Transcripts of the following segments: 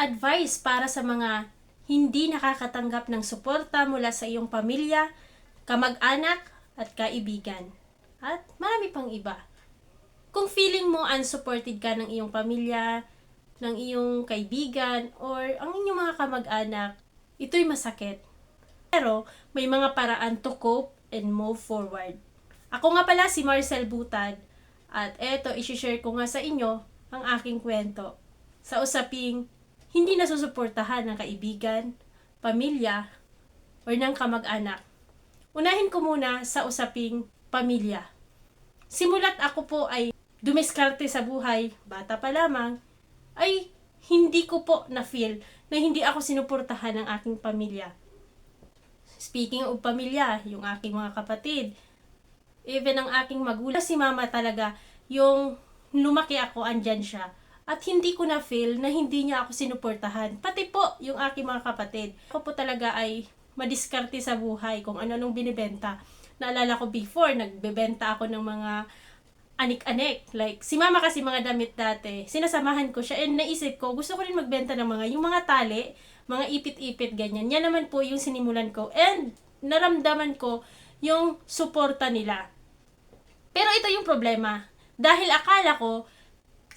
advice para sa mga hindi nakakatanggap ng suporta mula sa iyong pamilya, kamag-anak, at kaibigan. At marami pang iba. Kung feeling mo unsupported ka ng iyong pamilya, ng iyong kaibigan, or ang inyong mga kamag-anak, ito'y masakit. Pero may mga paraan to cope and move forward. Ako nga pala si Marcel Butad at eto isi-share ko nga sa inyo ang aking kwento sa usaping hindi nasusuportahan ng kaibigan, pamilya, or ng kamag-anak. Unahin ko muna sa usaping pamilya. Simulat ako po ay dumiskarte sa buhay, bata pa lamang, ay hindi ko po na-feel na hindi ako sinuportahan ng aking pamilya. Speaking of pamilya, yung aking mga kapatid, even ang aking magulang, si mama talaga, yung lumaki ako, andyan siya. At hindi ko na-feel na hindi niya ako sinuportahan. Pati po yung aking mga kapatid. Ako po talaga ay madiskarte sa buhay kung ano-anong binibenta. Naalala ko before, nagbebenta ako ng mga anik-anik. Like, si mama kasi mga damit dati, sinasamahan ko siya and naisip ko, gusto ko rin magbenta ng mga, yung mga tali, mga ipit-ipit, ganyan. Yan naman po yung sinimulan ko. And naramdaman ko yung suporta nila. Pero ito yung problema. Dahil akala ko,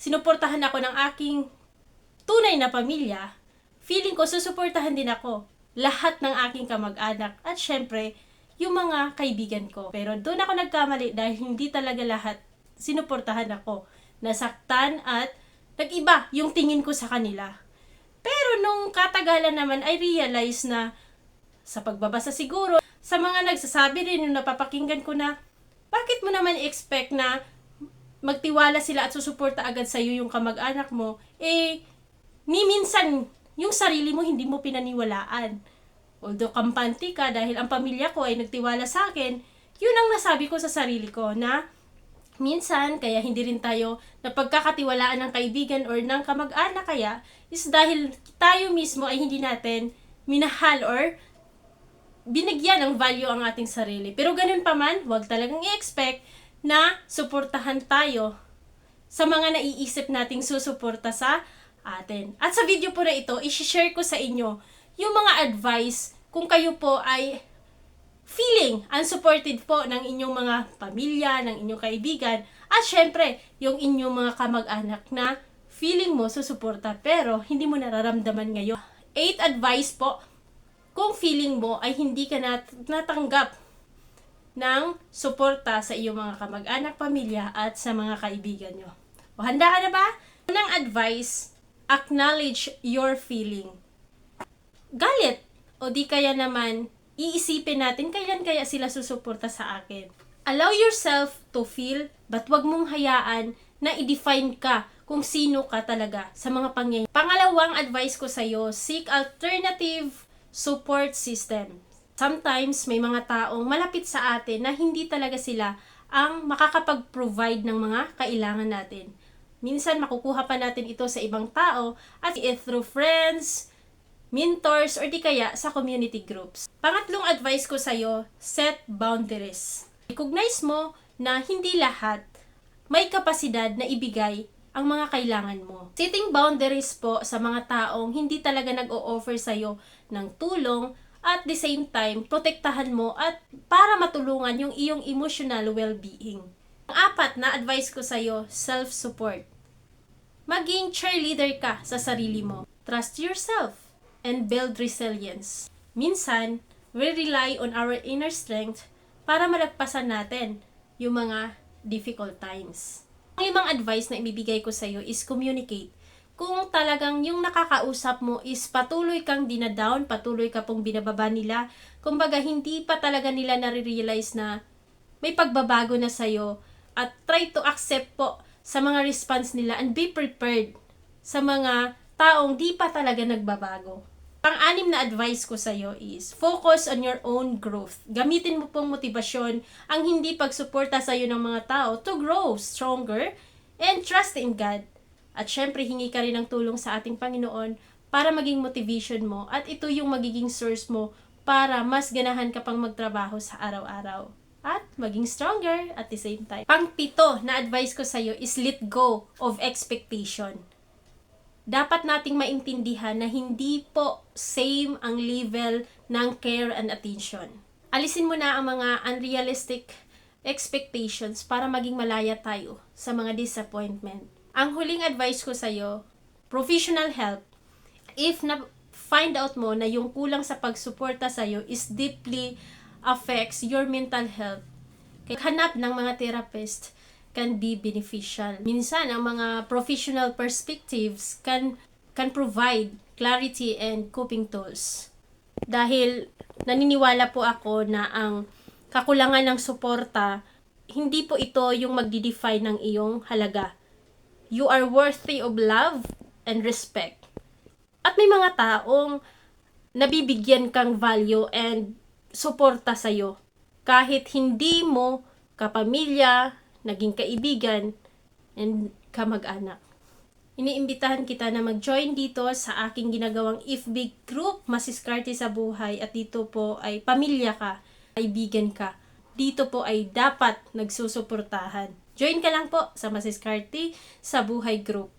sinuportahan ako ng aking tunay na pamilya, feeling ko susuportahan din ako. Lahat ng aking kamag-anak at syempre, yung mga kaibigan ko. Pero doon ako nagkamali dahil hindi talaga lahat sinuportahan ako. Nasaktan at nag-iba yung tingin ko sa kanila. Pero nung katagalan naman, I realize na sa pagbabasa siguro, sa mga nagsasabi rin yung napapakinggan ko na, bakit mo naman expect na magtiwala sila at susuporta agad sa iyo yung kamag-anak mo, eh, ni minsan, yung sarili mo hindi mo pinaniwalaan. Although kampante ka dahil ang pamilya ko ay nagtiwala sa akin, yun ang nasabi ko sa sarili ko na minsan kaya hindi rin tayo napagkakatiwalaan ng kaibigan or ng kamag-anak kaya is dahil tayo mismo ay hindi natin minahal or binigyan ng value ang ating sarili. Pero ganun pa man, huwag talagang i-expect na suportahan tayo sa mga naiisip nating susuporta sa atin. At sa video po na ito, isi-share ko sa inyo yung mga advice kung kayo po ay feeling unsupported po ng inyong mga pamilya, ng inyong kaibigan, at syempre, yung inyong mga kamag-anak na feeling mo susuporta pero hindi mo nararamdaman ngayon. 8 advice po kung feeling mo ay hindi ka nat- natanggap ng suporta sa iyong mga kamag-anak, pamilya, at sa mga kaibigan nyo. O handa ka na ba? Unang advice, acknowledge your feeling. Galit o di kaya naman iisipin natin kailan kaya sila susuporta sa akin. Allow yourself to feel but wag mong hayaan na i-define ka kung sino ka talaga sa mga pangyayari. Pangalawang advice ko sa iyo, seek alternative support system. Sometimes may mga taong malapit sa atin na hindi talaga sila ang makakapag-provide ng mga kailangan natin. Minsan makukuha pa natin ito sa ibang tao at through friends, mentors, or di kaya sa community groups. Pangatlong advice ko sa'yo, set boundaries. Recognize mo na hindi lahat may kapasidad na ibigay ang mga kailangan mo. Setting boundaries po sa mga taong hindi talaga nag-o-offer sa'yo ng tulong at the same time, protektahan mo at para matulungan yung iyong emotional well-being. Ang apat na advice ko sa'yo, self-support. Maging cheerleader ka sa sarili mo. Trust yourself and build resilience. Minsan, we rely on our inner strength para malagpasan natin yung mga difficult times. Ang limang advice na ibibigay ko sa iyo is communicate. Kung talagang yung nakakausap mo is patuloy kang dinadown, patuloy ka pong binababa nila, kumbaga hindi pa talaga nila nare-realize na may pagbabago na sa'yo at try to accept po sa mga response nila and be prepared sa mga taong di pa talaga nagbabago. Pang-anim na advice ko sa iyo is focus on your own growth. Gamitin mo pong motibasyon ang hindi pagsuporta sa iyo ng mga tao to grow stronger and trust in God. At syempre, hingi ka rin ng tulong sa ating Panginoon para maging motivation mo at ito yung magiging source mo para mas ganahan ka pang magtrabaho sa araw-araw at maging stronger at the same time. Pang-pito na advice ko sa iyo is let go of expectation. dapat nating maintindihan na hindi po same ang level ng care and attention. Alisin mo na ang mga unrealistic expectations para maging malaya tayo sa mga disappointment. Ang huling advice ko sa'yo, professional help. If na find out mo na yung kulang sa pagsuporta sa'yo is deeply affects your mental health, kaya hanap ng mga therapist can be beneficial. Minsan, ang mga professional perspectives can can provide clarity and coping tools. Dahil naniniwala po ako na ang kakulangan ng suporta, hindi po ito yung magdi-define ng iyong halaga. You are worthy of love and respect. At may mga taong nabibigyan kang value and suporta sa'yo. Kahit hindi mo kapamilya, naging kaibigan, and kamag-anak. Iniimbitahan kita na mag-join dito sa aking ginagawang If Big Group, Masiskarte sa Buhay, at dito po ay pamilya ka, kaibigan ka. Dito po ay dapat nagsusuportahan. Join ka lang po sa Masiskarte sa Buhay Group.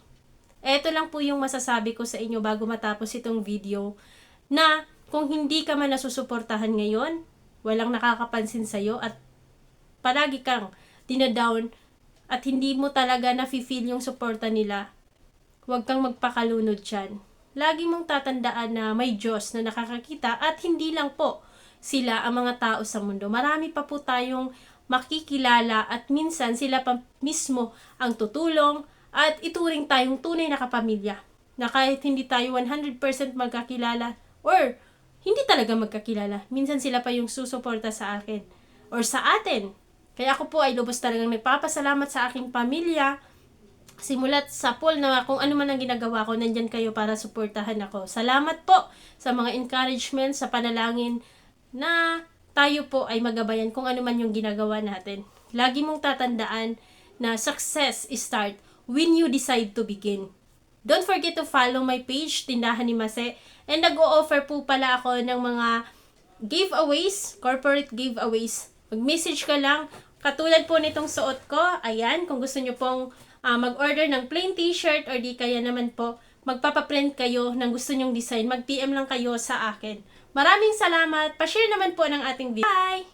Ito lang po yung masasabi ko sa inyo bago matapos itong video na kung hindi ka man nasusuportahan ngayon, walang nakakapansin sa'yo at palagi kang dinadown at hindi mo talaga nafe-feel yung suporta nila, huwag kang magpakalunod dyan. Lagi mong tatandaan na may Diyos na nakakakita at hindi lang po sila ang mga tao sa mundo. Marami pa po tayong makikilala at minsan sila pa mismo ang tutulong at ituring tayong tunay na kapamilya na kahit hindi tayo 100% magkakilala or hindi talaga magkakilala, minsan sila pa yung susuporta sa akin or sa atin. Kaya ako po ay lubos talagang nagpapasalamat sa aking pamilya. Simulat sa pool na kung ano man ang ginagawa ko, nandyan kayo para suportahan ako. Salamat po sa mga encouragement, sa panalangin na tayo po ay magabayan kung ano man yung ginagawa natin. Lagi mong tatandaan na success start when you decide to begin. Don't forget to follow my page, Tindahan ni Mase. And nag-o-offer po pala ako ng mga giveaways, corporate giveaways. Mag-message ka lang. Katulad po nitong suot ko. Ayan, kung gusto nyo pong ah, mag-order ng plain t-shirt or di kaya naman po, magpapaprint kayo ng gusto nyong design. Mag-PM lang kayo sa akin. Maraming salamat. Pa-share naman po ng ating video. Bye!